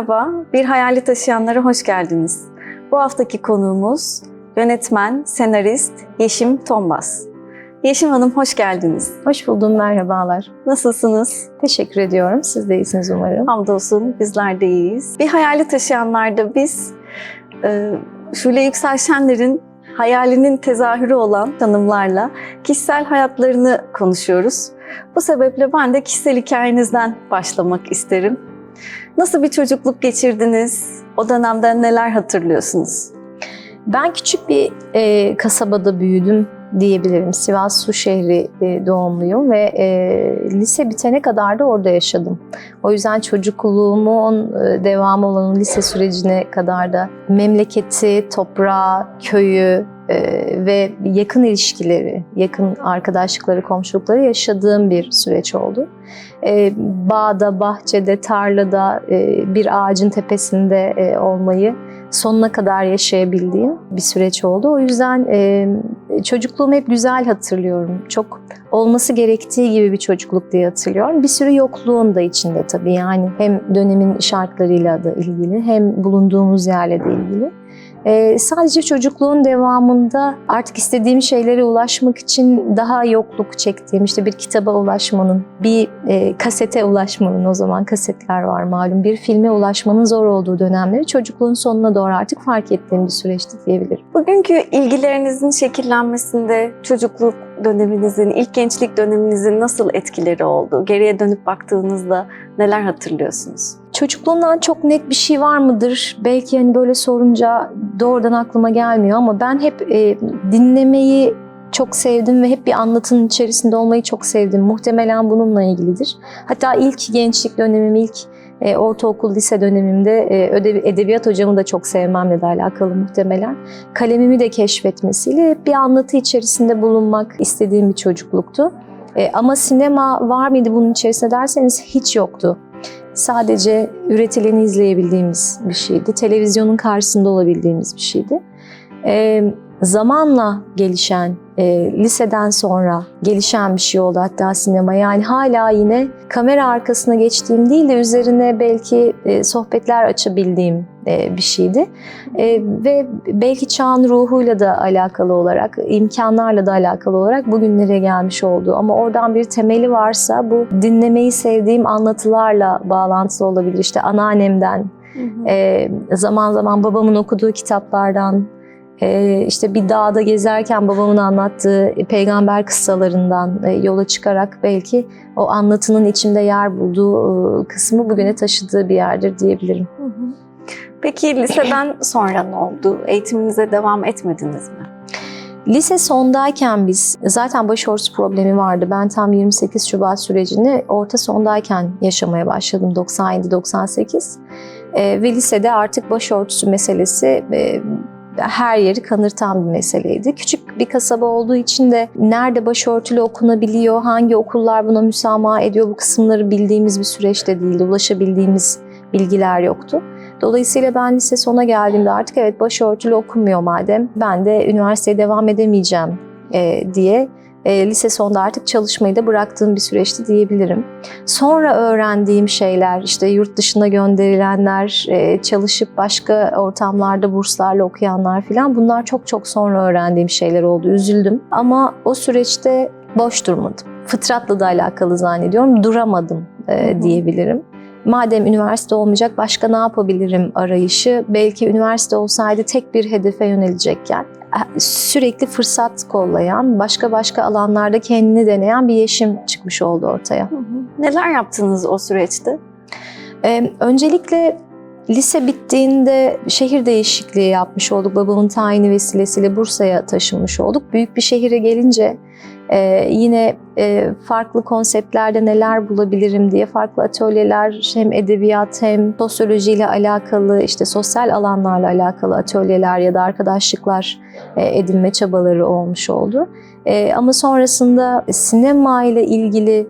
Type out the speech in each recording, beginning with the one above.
Merhaba, Bir Hayali Taşıyanlara hoş geldiniz. Bu haftaki konuğumuz yönetmen, senarist Yeşim Tombas. Yeşim Hanım hoş geldiniz. Hoş buldum, merhabalar. Nasılsınız? Teşekkür ediyorum. Siz de iyisiniz umarım. Hamdolsun bizler de iyiyiz. Bir Hayali Taşıyanlar'da biz e, Şule Yüksel Şenler'in hayalinin tezahürü olan tanımlarla kişisel hayatlarını konuşuyoruz. Bu sebeple ben de kişisel hikayenizden başlamak isterim. Nasıl bir çocukluk geçirdiniz? O dönemden neler hatırlıyorsunuz? Ben küçük bir e, kasabada büyüdüm diyebilirim. Sivas Su şehri e, doğumluyum ve e, lise bitene kadar da orada yaşadım. O yüzden çocukluğumun e, devamı olan lise sürecine kadar da memleketi, toprağı, köyü ve yakın ilişkileri, yakın arkadaşlıkları, komşulukları yaşadığım bir süreç oldu. E, bağda, bahçede, tarlada, e, bir ağacın tepesinde e, olmayı sonuna kadar yaşayabildiğim bir süreç oldu. O yüzden e, çocukluğumu hep güzel hatırlıyorum. Çok olması gerektiği gibi bir çocukluk diye hatırlıyorum. Bir sürü yokluğun da içinde tabii yani hem dönemin şartlarıyla da ilgili hem bulunduğumuz yerle de ilgili. Ee, sadece çocukluğun devamında artık istediğim şeylere ulaşmak için daha yokluk çektiğim, işte bir kitaba ulaşmanın, bir e, kasete ulaşmanın, o zaman kasetler var malum, bir filme ulaşmanın zor olduğu dönemleri çocukluğun sonuna doğru artık fark ettiğim bir süreçti diyebilirim. Bugünkü ilgilerinizin şekillenmesinde çocukluk döneminizin, ilk gençlik döneminizin nasıl etkileri oldu? Geriye dönüp baktığınızda neler hatırlıyorsunuz? Çocukluğumdan çok net bir şey var mıdır? Belki hani böyle sorunca doğrudan aklıma gelmiyor ama ben hep e, dinlemeyi çok sevdim ve hep bir anlatının içerisinde olmayı çok sevdim. Muhtemelen bununla ilgilidir. Hatta ilk gençlik dönemim, ilk e, ortaokul, lise dönemimde e, ödev, edebiyat hocamı da çok sevmemle de alakalı muhtemelen. Kalemimi de keşfetmesiyle hep bir anlatı içerisinde bulunmak istediğim bir çocukluktu. E, ama sinema var mıydı bunun içerisinde derseniz hiç yoktu. Sadece üretileni izleyebildiğimiz bir şeydi. Televizyonun karşısında olabildiğimiz bir şeydi. Zamanla gelişen, e, liseden sonra gelişen bir şey oldu hatta sinema. Yani hala yine kamera arkasına geçtiğim değil de üzerine belki e, sohbetler açabildiğim e, bir şeydi. E, ve belki çağın ruhuyla da alakalı olarak, imkanlarla da alakalı olarak bugünlere gelmiş oldu. Ama oradan bir temeli varsa bu dinlemeyi sevdiğim anlatılarla bağlantılı olabilir. İşte anneannemden, e, zaman zaman babamın okuduğu kitaplardan, ee, işte bir dağda gezerken babamın anlattığı peygamber kıssalarından e, yola çıkarak belki o anlatının içinde yer bulduğu e, kısmı bugüne taşıdığı bir yerdir diyebilirim. Peki liseden sonra ne oldu? Eğitiminize devam etmediniz mi? Lise sondayken biz zaten başörtüsü problemi vardı. Ben tam 28 Şubat sürecini orta sondayken yaşamaya başladım 97-98. Ee, ve lisede artık başörtüsü meselesi e, her yeri kanırtan bir meseleydi. Küçük bir kasaba olduğu için de nerede başörtülü okunabiliyor, hangi okullar buna müsamaha ediyor bu kısımları bildiğimiz bir süreçte değildi. Ulaşabildiğimiz bilgiler yoktu. Dolayısıyla ben lise sona geldiğimde artık evet başörtülü okunmuyor madem ben de üniversiteye devam edemeyeceğim e, diye e, lise sonunda artık çalışmayı da bıraktığım bir süreçti diyebilirim. Sonra öğrendiğim şeyler, işte yurt dışına gönderilenler, e, çalışıp başka ortamlarda burslarla okuyanlar falan bunlar çok çok sonra öğrendiğim şeyler oldu. Üzüldüm ama o süreçte boş durmadım. Fıtratla da alakalı zannediyorum. Duramadım e, diyebilirim. Madem üniversite olmayacak başka ne yapabilirim arayışı belki üniversite olsaydı tek bir hedefe yönelecekken sürekli fırsat kollayan, başka başka alanlarda kendini deneyen bir yeşim çıkmış oldu ortaya. Hı hı. Neler yaptınız o süreçte? Ee, öncelikle lise bittiğinde şehir değişikliği yapmış olduk. Babamın tayini vesilesiyle Bursa'ya taşınmış olduk. Büyük bir şehire gelince e, yine e, farklı konseptlerde neler bulabilirim diye farklı atölyeler hem edebiyat hem sosyolojiyle alakalı işte sosyal alanlarla alakalı atölyeler ya da arkadaşlıklar e, edinme çabaları olmuş oldu. E, ama sonrasında sinema ile ilgili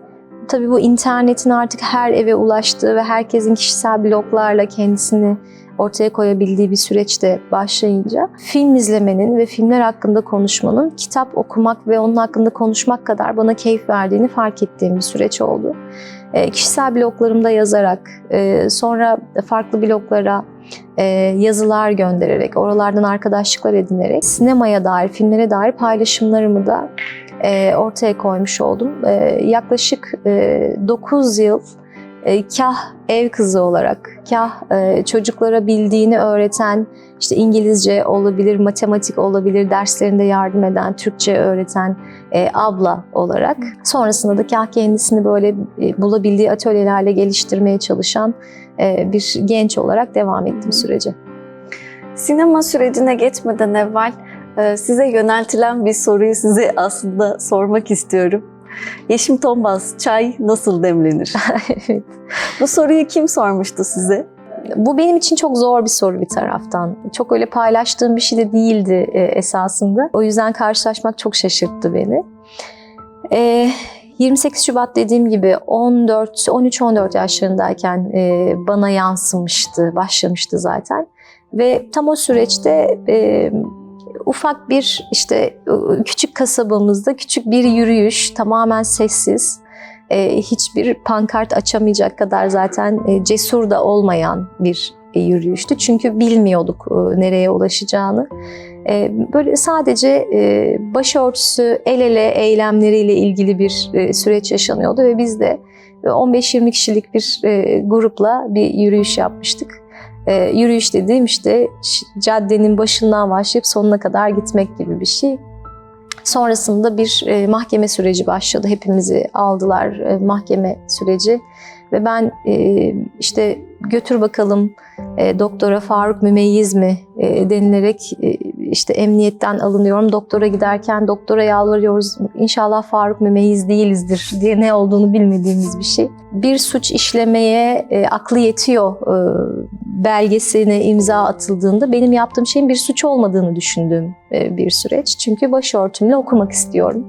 tabii bu internetin artık her eve ulaştığı ve herkesin kişisel bloglarla kendisini ortaya koyabildiği bir süreçte başlayınca film izlemenin ve filmler hakkında konuşmanın kitap okumak ve onun hakkında konuşmak kadar bana keyif verdiğini fark ettiğim bir süreç oldu. E, kişisel bloglarımda yazarak, e, sonra farklı bloglara e, yazılar göndererek, oralardan arkadaşlıklar edinerek sinemaya dair, filmlere dair paylaşımlarımı da e, ortaya koymuş oldum. E, yaklaşık e, 9 yıl e, kah ev kızı olarak, kah e, çocuklara bildiğini öğreten, işte İngilizce olabilir, matematik olabilir, derslerinde yardım eden, Türkçe öğreten e, abla olarak. Sonrasında da kah kendisini böyle e, bulabildiği atölyelerle geliştirmeye çalışan e, bir genç olarak devam ettim sürece. Sinema sürecine geçmeden evvel e, size yöneltilen bir soruyu size aslında sormak istiyorum. Yeşim Tombaz, çay nasıl demlenir? evet. Bu soruyu kim sormuştu size? Bu benim için çok zor bir soru bir taraftan. Çok öyle paylaştığım bir şey de değildi e, esasında. O yüzden karşılaşmak çok şaşırttı beni. E, 28 Şubat dediğim gibi 14, 13-14 yaşlarındayken e, bana yansımıştı, başlamıştı zaten. Ve tam o süreçte e, ufak bir işte küçük kasabamızda küçük bir yürüyüş, tamamen sessiz, e, hiçbir pankart açamayacak kadar zaten e, cesur da olmayan bir e, yürüyüştü. Çünkü bilmiyorduk e, nereye ulaşacağını. Böyle sadece başörtüsü el ele eylemleriyle ilgili bir süreç yaşanıyordu ve biz de 15-20 kişilik bir grupla bir yürüyüş yapmıştık. E, yürüyüş dediğim işte caddenin başından başlayıp sonuna kadar gitmek gibi bir şey. Sonrasında bir e, mahkeme süreci başladı. Hepimizi aldılar e, mahkeme süreci ve ben e, işte götür bakalım e, doktora Faruk Mümeyyiz mi e, denilerek e, işte emniyetten alınıyorum. Doktora giderken doktora yalvarıyoruz. İnşallah Faruk Mümeyyiz değilizdir diye ne olduğunu bilmediğimiz bir şey. Bir suç işlemeye e, aklı yetiyor e, belgesine imza atıldığında benim yaptığım şeyin bir suç olmadığını düşündüğüm e, bir süreç. Çünkü başörtümle okumak istiyorum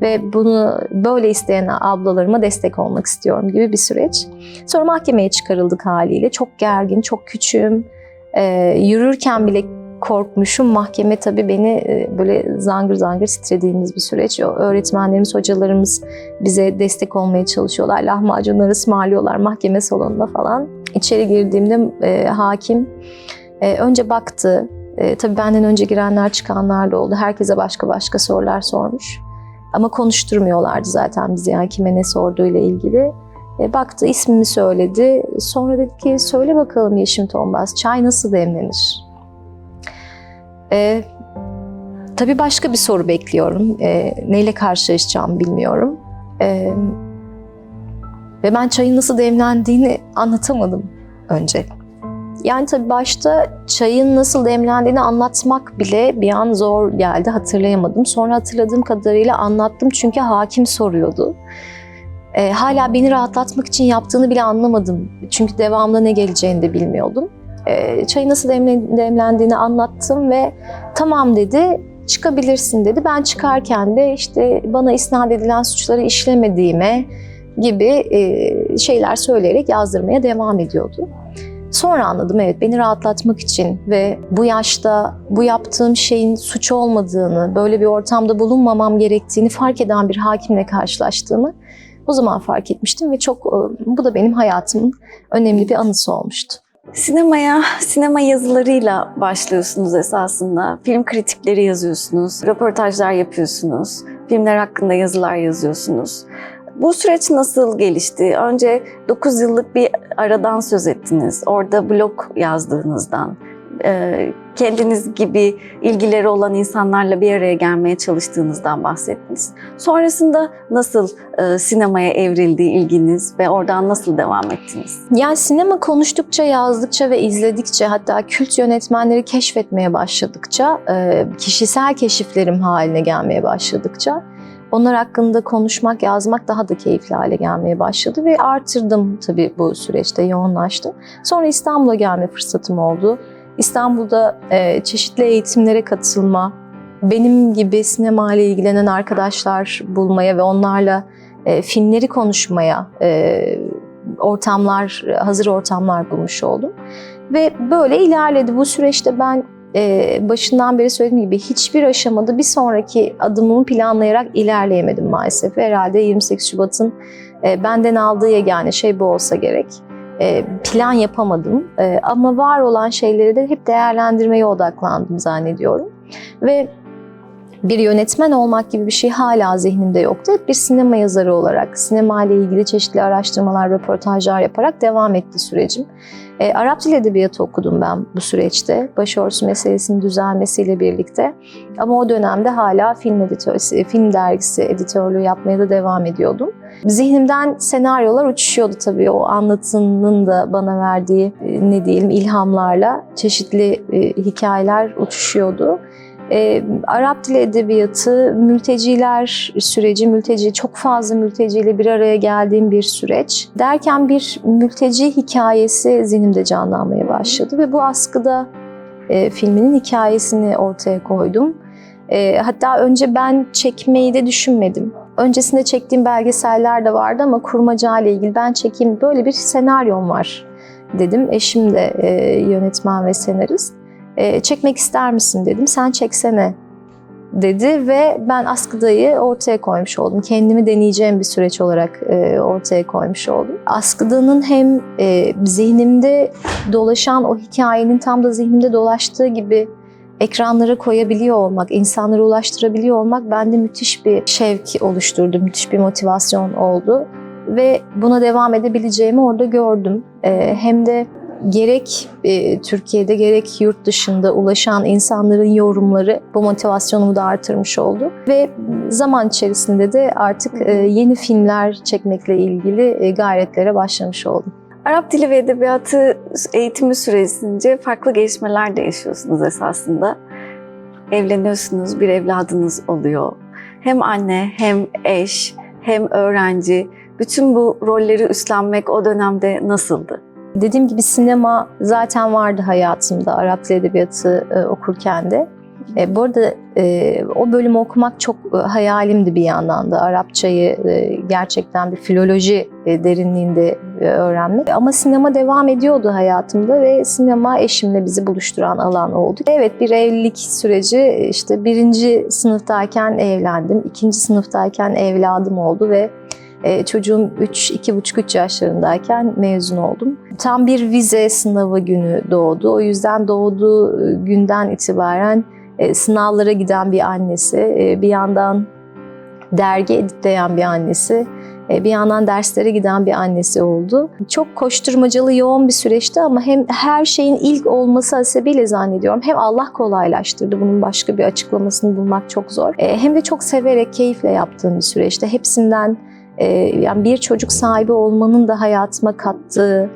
ve bunu böyle isteyen ablalarıma destek olmak istiyorum gibi bir süreç. Sonra mahkemeye çıkarıldık haliyle. Çok gergin, çok küçüğüm. Ee, yürürken bile korkmuşum. Mahkeme tabii beni e, böyle zangır zangır titrediğimiz bir süreç. Öğretmenlerimiz, hocalarımız bize destek olmaya çalışıyorlar. Lahmacunları ısmarlıyorlar mahkeme salonunda falan. İçeri girdiğimde e, hakim e, önce baktı. E, tabii benden önce girenler çıkanlar da oldu. Herkese başka başka sorular sormuş. Ama konuşturmuyorlardı zaten bizi yani kime ne sorduğuyla ilgili. E, baktı ismimi söyledi. Sonra dedi ki söyle bakalım Yeşim Tombaz çay nasıl demlenir? E, tabii başka bir soru bekliyorum. E, neyle karşılaşacağımı bilmiyorum. E, ve ben çayın nasıl demlendiğini anlatamadım önce. Yani tabii başta çayın nasıl demlendiğini anlatmak bile bir an zor geldi. Hatırlayamadım. Sonra hatırladığım kadarıyla anlattım çünkü hakim soruyordu. E, hala beni rahatlatmak için yaptığını bile anlamadım. Çünkü devamında ne geleceğini de bilmiyordum. E, çayı nasıl demle, demlendiğini anlattım ve tamam dedi, çıkabilirsin dedi. Ben çıkarken de işte bana isnat edilen suçları işlemediğime gibi e, şeyler söyleyerek yazdırmaya devam ediyordu. Sonra anladım evet beni rahatlatmak için ve bu yaşta bu yaptığım şeyin suç olmadığını, böyle bir ortamda bulunmamam gerektiğini fark eden bir hakimle karşılaştığımı o zaman fark etmiştim ve çok bu da benim hayatımın önemli bir anısı olmuştu. Sinemaya, sinema yazılarıyla başlıyorsunuz esasında. Film kritikleri yazıyorsunuz, röportajlar yapıyorsunuz, filmler hakkında yazılar yazıyorsunuz. Bu süreç nasıl gelişti? Önce 9 yıllık bir aradan söz ettiniz. Orada blog yazdığınızdan, kendiniz gibi ilgileri olan insanlarla bir araya gelmeye çalıştığınızdan bahsettiniz. Sonrasında nasıl sinemaya evrildi ilginiz ve oradan nasıl devam ettiniz? Yani sinema konuştukça, yazdıkça ve izledikçe hatta kült yönetmenleri keşfetmeye başladıkça, kişisel keşiflerim haline gelmeye başladıkça onlar hakkında konuşmak, yazmak daha da keyifli hale gelmeye başladı ve artırdım tabii bu süreçte, yoğunlaştım. Sonra İstanbul'a gelme fırsatım oldu. İstanbul'da e, çeşitli eğitimlere katılma, benim gibi sinema ile ilgilenen arkadaşlar bulmaya ve onlarla e, filmleri konuşmaya e, ortamlar, hazır ortamlar bulmuş oldum. Ve böyle ilerledi. Bu süreçte ben e, başından beri söylediğim gibi hiçbir aşamada bir sonraki adımımı planlayarak ilerleyemedim maalesef. Herhalde 28 Şubat'ın e, benden aldığı yegane şey bu olsa gerek. E, plan yapamadım E, ama var olan şeyleri de hep değerlendirmeye odaklandım zannediyorum. Ve bir yönetmen olmak gibi bir şey hala zihnimde yoktu. Hep bir sinema yazarı olarak, sinema ile ilgili çeşitli araştırmalar, röportajlar yaparak devam etti sürecim. E, Arap Dil Edebiyatı okudum ben bu süreçte. Başörtüsü meselesinin düzelmesiyle birlikte. Ama o dönemde hala film editörü, film dergisi editörlüğü yapmaya da devam ediyordum. Zihnimden senaryolar uçuşuyordu tabii o anlatının da bana verdiği e, ne diyelim ilhamlarla çeşitli e, hikayeler uçuşuyordu. E, Arap Dili Edebiyatı, mülteciler süreci, mülteci çok fazla mülteciyle bir araya geldiğim bir süreç. Derken bir mülteci hikayesi zihnimde canlanmaya başladı ve bu askıda e, filminin hikayesini ortaya koydum. E, hatta önce ben çekmeyi de düşünmedim. Öncesinde çektiğim belgeseller de vardı ama kurmaca ile ilgili ben çekeyim böyle bir senaryom var dedim. Eşim de e, yönetmen ve senarist. E, çekmek ister misin dedim. Sen çeksene dedi ve ben askıdayı ortaya koymuş oldum. Kendimi deneyeceğim bir süreç olarak e, ortaya koymuş oldum. Askıdanın hem e, zihnimde dolaşan o hikayenin tam da zihnimde dolaştığı gibi ekranlara koyabiliyor olmak, insanlara ulaştırabiliyor olmak bende müthiş bir şevk oluşturdu, müthiş bir motivasyon oldu. Ve buna devam edebileceğimi orada gördüm. E, hem de gerek e, Türkiye'de gerek yurt dışında ulaşan insanların yorumları bu motivasyonumu da artırmış oldu. Ve zaman içerisinde de artık e, yeni filmler çekmekle ilgili e, gayretlere başlamış oldum. Arap Dili ve Edebiyatı eğitimi süresince farklı gelişmeler de yaşıyorsunuz esasında. Evleniyorsunuz, bir evladınız oluyor. Hem anne, hem eş, hem öğrenci. Bütün bu rolleri üstlenmek o dönemde nasıldı? Dediğim gibi sinema zaten vardı hayatımda Arap Edebiyatı e, okurken de. E, bu arada e, o bölümü okumak çok e, hayalimdi bir yandan da. Arapçayı e, gerçekten bir filoloji e, derinliğinde e, öğrenmek. Ama sinema devam ediyordu hayatımda ve sinema eşimle bizi buluşturan alan oldu. Evet bir evlilik süreci işte birinci sınıftayken evlendim. ikinci sınıftayken evladım oldu ve e, çocuğum 3, 2,5-3 yaşlarındayken mezun oldum. Tam bir vize sınavı günü doğdu. O yüzden doğduğu e, günden itibaren e, sınavlara giden bir annesi, e, bir yandan dergi editleyen bir annesi, bir yandan derslere giden bir annesi oldu. Çok koşturmacalı, yoğun bir süreçti ama hem her şeyin ilk olması hasebiyle zannediyorum hem Allah kolaylaştırdı. Bunun başka bir açıklamasını bulmak çok zor. Hem de çok severek, keyifle yaptığım bir süreçte. Hepsinden yani bir çocuk sahibi olmanın da hayatıma kattığı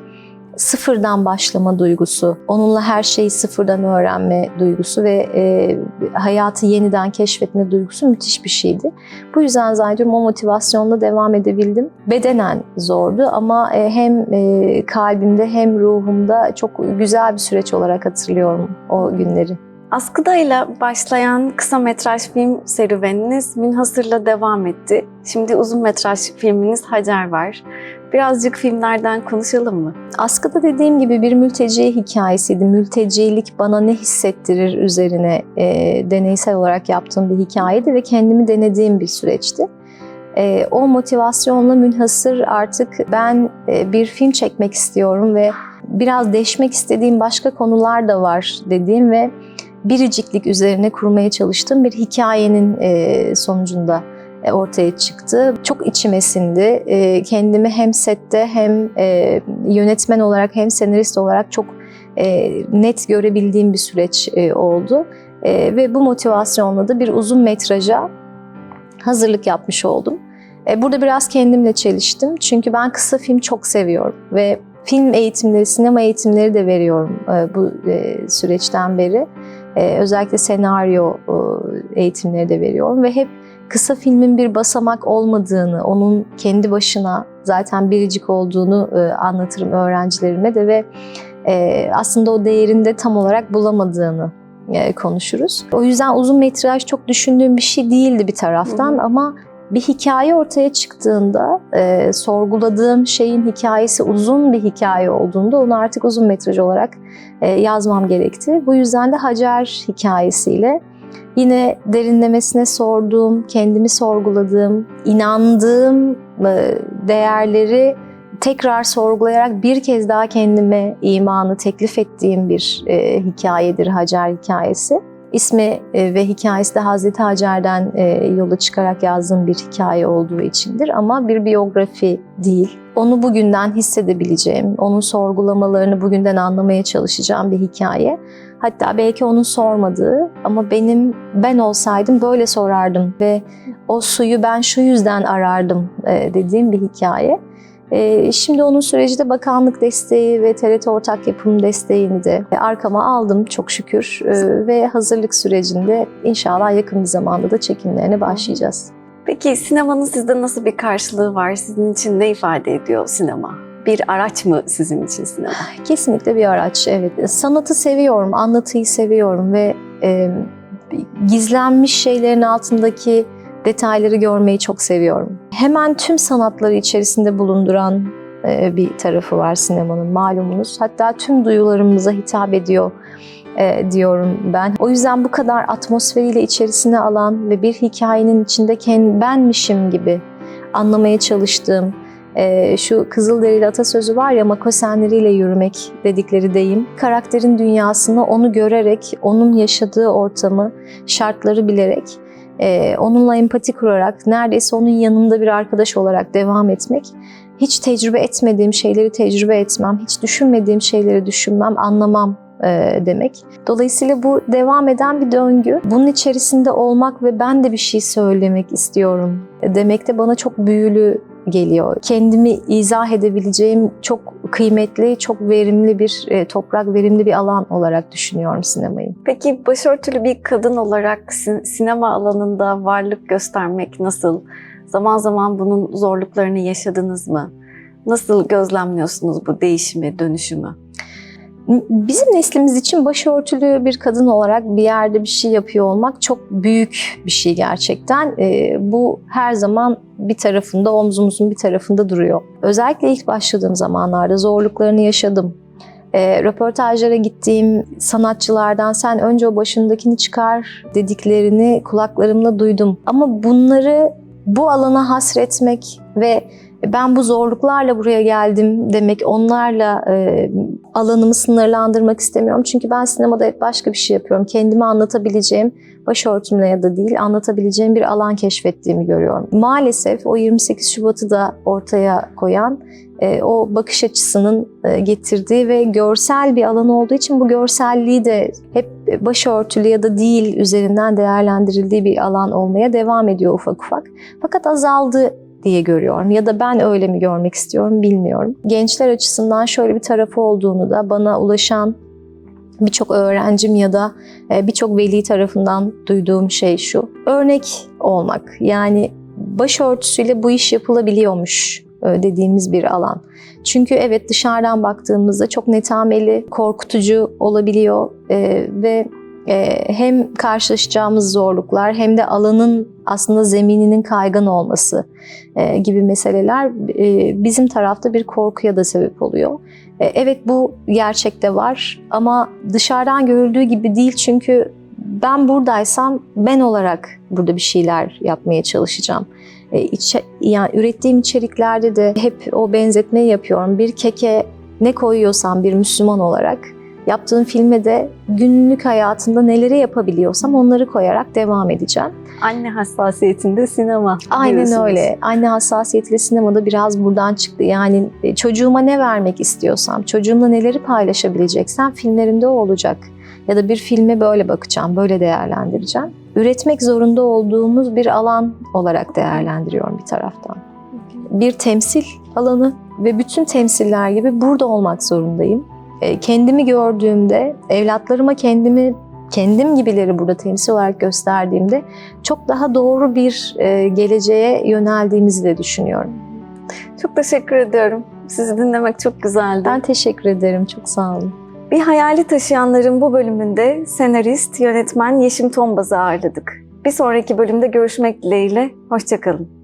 sıfırdan başlama duygusu, onunla her şeyi sıfırdan öğrenme duygusu ve e, hayatı yeniden keşfetme duygusu müthiş bir şeydi. Bu yüzden zannediyorum o motivasyonla devam edebildim. Bedenen zordu ama e, hem e, kalbimde hem ruhumda çok güzel bir süreç olarak hatırlıyorum o günleri. Askıdayla başlayan kısa metraj film serüveniniz Münhasır'la devam etti. Şimdi uzun metraj filminiz Hacer var. Birazcık filmlerden konuşalım mı? Askıda dediğim gibi bir mülteci hikayesiydi. Mültecilik bana ne hissettirir üzerine e, deneysel olarak yaptığım bir hikayeydi ve kendimi denediğim bir süreçti. E, o motivasyonla münhasır artık ben e, bir film çekmek istiyorum ve biraz deşmek istediğim başka konular da var dediğim ve biriciklik üzerine kurmaya çalıştığım bir hikayenin e, sonucunda e, ortaya çıktı. Çok içime sindi. E, Kendimi hem sette hem yönetmen olarak hem senarist olarak çok net görebildiğim bir süreç oldu. Ve bu motivasyonla da bir uzun metraja hazırlık yapmış oldum. Burada biraz kendimle çeliştim. Çünkü ben kısa film çok seviyorum ve film eğitimleri, sinema eğitimleri de veriyorum bu süreçten beri. E, Özellikle senaryo e, eğitimleri de veriyorum ve hep kısa filmin bir basamak olmadığını, onun kendi başına zaten biricik olduğunu e, anlatırım öğrencilerime de ve e, aslında o değerini de tam olarak bulamadığını e, konuşuruz. O yüzden uzun metraj çok düşündüğüm bir şey değildi bir taraftan Hı hı. ama bir hikaye ortaya çıktığında, e, sorguladığım şeyin hikayesi uzun bir hikaye olduğunda onu artık uzun metraj olarak e, yazmam gerekti. Bu yüzden de Hacer hikayesiyle yine derinlemesine sorduğum, kendimi sorguladığım, inandığım e, değerleri tekrar sorgulayarak bir kez daha kendime imanı teklif ettiğim bir e, hikayedir Hacer hikayesi. İsmi e, ve hikayesi de Hazreti Hacer'den e, yola çıkarak yazdığım bir hikaye olduğu içindir ama bir biyografi değil. Onu bugünden hissedebileceğim, onun sorgulamalarını bugünden anlamaya çalışacağım bir hikaye. Hatta belki onun sormadığı ama benim ben olsaydım böyle sorardım ve o suyu ben şu yüzden arardım e, dediğim bir hikaye. E, Şimdi onun süreci de bakanlık desteği ve TRT ortak yapım desteğini de arkama aldım çok şükür E, ve hazırlık sürecinde inşallah yakın bir zamanda da çekimlerine başlayacağız. Peki sinemanın sizde nasıl bir karşılığı var? Sizin için ne ifade ediyor sinema? Bir araç mı sizin için sinema? Kesinlikle bir araç, evet. Sanatı seviyorum, anlatıyı seviyorum ve e, gizlenmiş şeylerin altındaki detayları görmeyi çok seviyorum. Hemen tüm sanatları içerisinde bulunduran e, bir tarafı var sinemanın malumunuz. Hatta tüm duyularımıza hitap ediyor e, diyorum ben. O yüzden bu kadar atmosferiyle içerisine alan ve bir hikayenin içinde kendi benmişim gibi anlamaya çalıştığım e, şu Kızılderili atasözü var ya makosenleriyle yürümek dedikleri deyim. Karakterin dünyasını onu görerek, onun yaşadığı ortamı, şartları bilerek, e, onunla empati kurarak, neredeyse onun yanında bir arkadaş olarak devam etmek. Hiç tecrübe etmediğim şeyleri tecrübe etmem, hiç düşünmediğim şeyleri düşünmem, anlamam e, demek. Dolayısıyla bu devam eden bir döngü. Bunun içerisinde olmak ve ben de bir şey söylemek istiyorum demek de bana çok büyülü geliyor. Kendimi izah edebileceğim çok kıymetli, çok verimli bir e, toprak, verimli bir alan olarak düşünüyorum sinemayı. Peki başörtülü bir kadın olarak sin- sinema alanında varlık göstermek nasıl? Zaman zaman bunun zorluklarını yaşadınız mı? Nasıl gözlemliyorsunuz bu değişimi, dönüşümü? Bizim neslimiz için başörtülü bir kadın olarak bir yerde bir şey yapıyor olmak çok büyük bir şey gerçekten. Ee, bu her zaman bir tarafında, omzumuzun bir tarafında duruyor. Özellikle ilk başladığım zamanlarda zorluklarını yaşadım. E, röportajlara gittiğim sanatçılardan sen önce o başındakini çıkar dediklerini kulaklarımla duydum. Ama bunları bu alana hasretmek ve ben bu zorluklarla buraya geldim demek, onlarla e, alanımı sınırlandırmak istemiyorum. Çünkü ben sinemada hep başka bir şey yapıyorum. Kendimi anlatabileceğim, başörtümle ya da değil, anlatabileceğim bir alan keşfettiğimi görüyorum. Maalesef o 28 Şubat'ı da ortaya koyan e, o bakış açısının e, getirdiği ve görsel bir alan olduğu için bu görselliği de hep başörtülü ya da değil üzerinden değerlendirildiği bir alan olmaya devam ediyor ufak ufak. Fakat azaldı diye görüyorum ya da ben öyle mi görmek istiyorum bilmiyorum. Gençler açısından şöyle bir tarafı olduğunu da bana ulaşan birçok öğrencim ya da e, birçok veli tarafından duyduğum şey şu. Örnek olmak. Yani başörtüsüyle bu iş yapılabiliyormuş e, dediğimiz bir alan. Çünkü evet dışarıdan baktığımızda çok netameli, korkutucu olabiliyor e, ve hem karşılaşacağımız zorluklar hem de alanın aslında zemininin kaygan olması gibi meseleler bizim tarafta bir korkuya da sebep oluyor. Evet bu gerçekte var ama dışarıdan görüldüğü gibi değil çünkü ben buradaysam ben olarak burada bir şeyler yapmaya çalışacağım. Yani ürettiğim içeriklerde de hep o benzetmeyi yapıyorum. Bir keke ne koyuyorsam bir Müslüman olarak Yaptığım filme de günlük hayatımda neleri yapabiliyorsam onları koyarak devam edeceğim. Anne hassasiyetinde sinema Aynen öyle. Anne hassasiyetiyle sinemada biraz buradan çıktı. Yani e, çocuğuma ne vermek istiyorsam, çocuğumla neleri paylaşabileceksem filmlerimde o olacak. Ya da bir filme böyle bakacağım, böyle değerlendireceğim. Üretmek zorunda olduğumuz bir alan olarak değerlendiriyorum bir taraftan. Bir temsil alanı ve bütün temsiller gibi burada olmak zorundayım kendimi gördüğümde, evlatlarıma kendimi kendim gibileri burada temsil olarak gösterdiğimde çok daha doğru bir geleceğe yöneldiğimizi de düşünüyorum. Çok teşekkür ediyorum. Sizi dinlemek çok güzeldi. Ben teşekkür ederim. Çok sağ olun. Bir Hayali Taşıyanların bu bölümünde senarist, yönetmen Yeşim Tombaz'ı ağırladık. Bir sonraki bölümde görüşmek dileğiyle. Hoşçakalın.